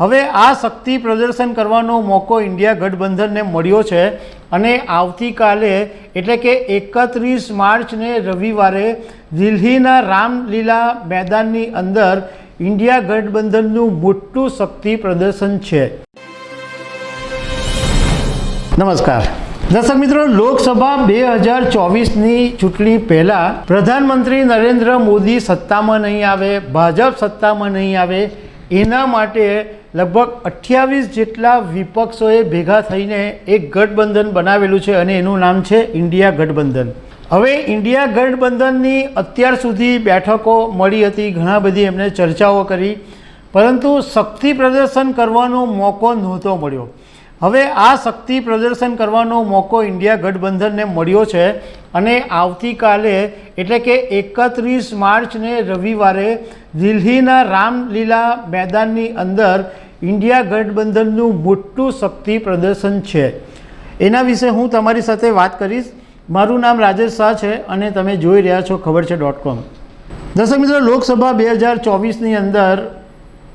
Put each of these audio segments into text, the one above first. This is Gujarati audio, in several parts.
હવે આ શક્તિ પ્રદર્શન કરવાનો મોકો ઇન્ડિયા ગઠબંધનને મળ્યો છે અને આવતીકાલે, એટલે કે એકત્રીસ માર્ચને રવિવારે, દિલ્હીના રામલીલા મેદાનની અંદર ઇન્ડિયા ગઠબંધનનું મોટું શક્તિ પ્રદર્શન છે. નમસ્કાર. દર્શક મિત્રો, લોકસભા બે હજાર ચોવીસની ચૂંટણી પહેલાં પ્રધાનમંત્રી નરેન્દ્ર મોદી સત્તામાં નહીં આવે, ભાજપ સત્તામાં નહીં આવે એના માટે લગભગ અઠ્યાવીસ જેટલા વિપક્ષોએ ભેગા થઈને એક ગઠબંધન બનાવેલું છે અને એનું નામ છે ઇન્ડિયા ગઠબંધન. હવે ઇન્ડિયા ગઠબંધનની અત્યાર સુધી બેઠકો મળી હતી, ઘણા બધી એમને ચર્ચાઓ કરી, પરંતુ શક્તિ પ્રદર્શન કરવાનો મોકો નહોતો મળ્યો. હવે આ શક્તિ પ્રદર્શન કરવાનો મોકો ઇન્ડિયા ગઠબંધનને મળ્યો છે અને આવતીકાલે, એટલે કે એકત્રીસ માર્ચને રવિવારે, દિલ્હીના રામલીલા મેદાનની અંદર ઇન્ડિયા ગઠબંધનનું મોટું શક્તિ પ્રદર્શન છે. એના વિશે હું તમારી સાથે વાત કરીશ. મારું નામ રાજેશ શાહ છે અને તમે જોઈ રહ્યા છો ખબર છે ડોટ કોમ દર્શક મિત્રો, લોકસભા બે હજાર ચોવીસની અંદર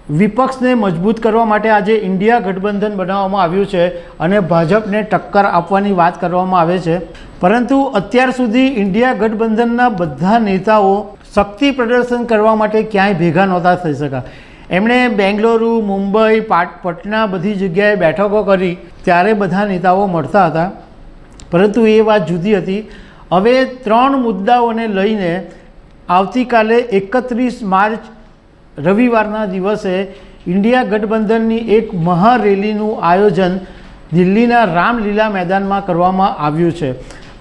વિપક્ષને મજબૂત કરવા માટે આજે ઇન્ડિયા ગઠબંધન બનાવવામાં આવ્યું છે અને ભાજપને ટક્કર આપવાની વાત કરવામાં આવે છે. પરંતુ અત્યાર સુધી ઇન્ડિયા ગઠબંધનના બધા નેતાઓ શક્તિ પ્રદર્શન કરવા માટે ક્યાંય ભેગા નહોતા થઈ શકા એમણે બેંગલુરુ, મુંબઈ, પાટ, પટના બધી જગ્યાએ બેઠકો કરી ત્યારે બધા નેતાઓ મળતા હતા. પરંતુ એ વાત જુદી હતી. હવે ત્રણ મુદ્દાઓને લઈને આવતીકાલે એકત્રીસ માર્ચ રવિવારના દિવસે ઇન્ડિયા ગઠબંધનની એક મહારેલીનું આયોજન દિલ્હીના રામલીલા મેદાનમાં કરવામાં આવ્યું છે.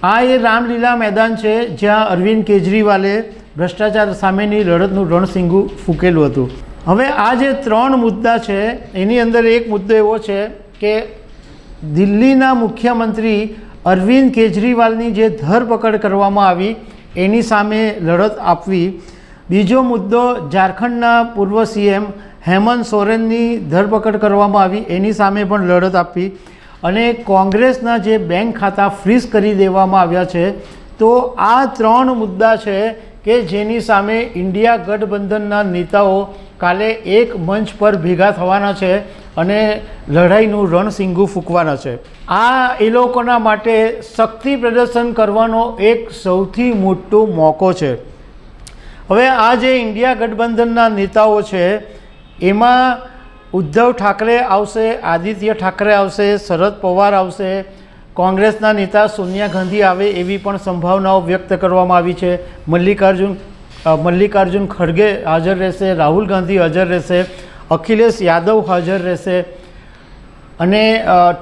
આ એ રામલીલા મેદાન છે જ્યાં અરવિંદ કેજરીવાલે ભ્રષ્ટાચાર સામેની લડતનું રણસિંગુ ફૂકેલું હતું. હવે આ જે ત્રણ મુદ્દા છે, એની અંદર એક મુદ્દો એવો છે કે દિલ્હીના મુખ્યમંત્રી અરવિંદ કેજરીવાલની જે ધરપકડ કરવામાં આવી, એની સામે લડત આપવી બીજો મુદ્દો ઝારખંડના પૂર્વ સીએમ હેમંત સોરેનની ધરપકડ કરવામાં આવી. એની સામે પણ લડત આપી. અને કોંગ્રેસના જે બેંક ખાતા ફ્રીઝ કરી દેવામાં આવ્યા છે, તો આ ત્રણ મુદ્દા છે કે જેની સામે ઇન્ડિયા ગઠબંધનના નેતાઓ કાલે એક મંચ પર ભેગા થવાના છે અને લડાઈનું રણસિંગુ ફૂંકવાના છે. આ એ લોકોના માટે શક્તિ પ્રદર્શન કરવાનો એક સૌથી મોટો મોકો છે. હવે આ જે ઇન્ડિયા ગઠબંધનના નેતાઓ છે, એમાં ઉદ્ધવ ઠાકરે આવશે, આદિત્ય ઠાકરે આવશે, શરદ પવાર આવશે, કોંગ્રેસના નેતા સોનિયા ગાંધી આવે એવી પણ સંભાવનાઓ વ્યક્ત કરવામાં આવી છે. મલ્લિકાર્જુન મલ્લિકાર્જુન ખડગે હાજર રહેશે, રાહુલ ગાંધી હાજર રહેશે, અખિલેશ યાદવ હાજર રહેશે અને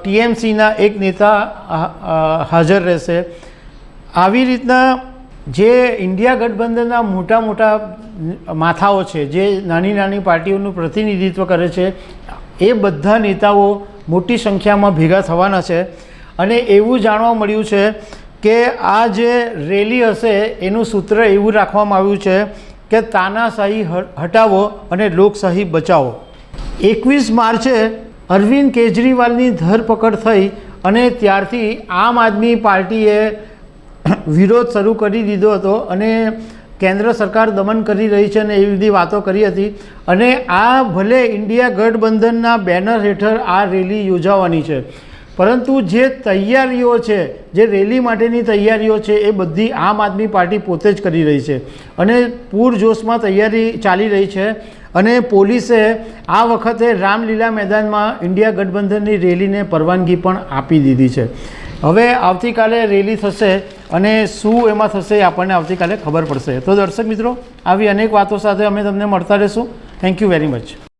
ટીએમસીના એક નેતા હાજર રહેશે. આવી રીતના જે ઇન્ડિયા ગઠબંધનના મોટા મોટા માથાઓ છે, જે નાની નાની પાર્ટીઓનું પ્રતિનિધિત્વ કરે છે, એ બધા નેતાઓ મોટી સંખ્યામાં ભેગા થવાના છે. અને એવું જાણવા મળ્યું છે કે આ જે રેલી હશે, એનું સૂત્ર એવું રાખવામાં આવ્યું છે કે તાનાશાહી હટાવો અને લોકશાહી બચાવો. એકવીસ માર્ચે અરવિંદ કેજરીવાલની ધરપકડ થઈ અને ત્યારથી આમ આદમી પાર્ટીએ વિરોધ શરૂ કરી દીધો હતો અને કેન્દ્ર સરકાર દમન કરી રહી છે અને એવી બધી વાતો કરી હતી. અને આ ભલે ઇન્ડિયા ગઠબંધનના બેનર હેઠળ આ રેલી યોજાવાની છે, પરંતુ જે તૈયારીઓ છે, જે રેલી માટેની તૈયારીઓ છે, એ બધી આમ આદમી પાર્ટી પોતે જ કરી રહી છે અને પૂરજોશમાં તૈયારી ચાલી રહી છે. અને પોલીસે આ વખતે રામલીલા મેદાનમાં ઇન્ડિયા ગઠબંધનની રેલીને પરવાનગી પણ આપી દીધી છે. હવે આવતીકાલે રેલી થશે. અને શું એમાં થશે આપણને આવતીકાલે ખબર પડશે. તો દર્શક મિત્રો, આવી અનેક વાતો સાથે અમે તમને મળતા રહીશું. Thank you very much